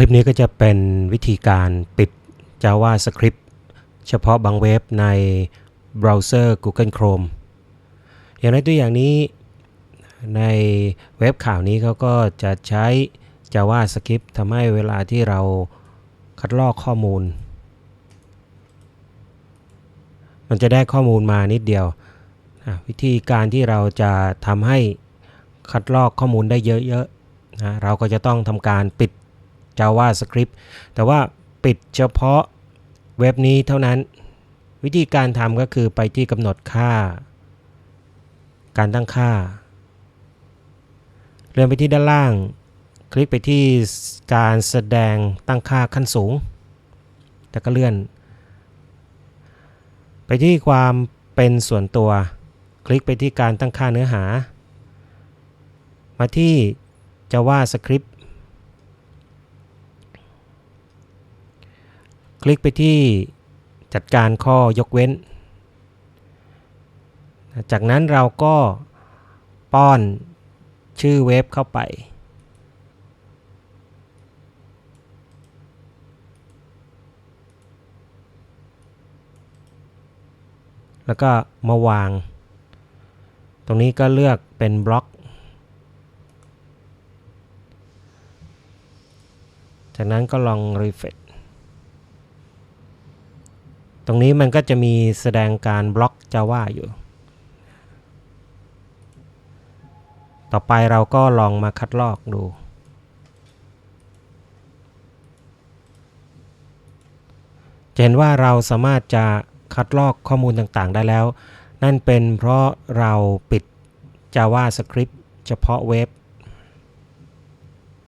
คลิปนี้ก็จะเป็นวิธีการปิด JavaScript เฉพาะบางเว็บในเบราว์เซอร์ Google Chrome อย่างในตัวอย่างนี้ในเว็บข่าวนี้เขาก็จะใช้ JavaScript ทำให้เวลาที่เราคัดลอกข้อมูล มันจะได้ข้อมูลมานิดเดียว วิธีการที่เราจะทำให้คัดลอกข้อมูลได้เยอะๆนะเราก็จะต้องทำการปิด JavaScript แต่ว่าปิดเฉพาะเว็บนี้เท่านั้น วิธีการทำก็คือไปที่กำหนดค่า การตั้งค่า เลื่อนไปที่ด้านล่าง คลิกไปที่การแสดงตั้งค่าขั้นสูง แล้วก็เลื่อน ไปที่ความเป็นส่วนตัว คลิกไปที่การตั้งค่าเนื้อหา มาที่ JavaScript คลิกไปที่จัดการข้อยกเว้น จากนั้นเราก็ป้อนชื่อเว็บเข้าไปแล้วก็มาวาง ตรงนี้ก็เลือกเป็นบล็อก จากนั้นก็ลอง refresh ตรงนี้มันก็จะมีแสดงการบล็อก Java อยู่ ต่อไปเราก็ลองมาคัดลอกดู จะเห็นว่าเราสามารถจะคัดลอกข้อมูลต่างๆได้แล้ว นั่นเป็นเพราะเราปิด JavaScript เฉพาะเว็บ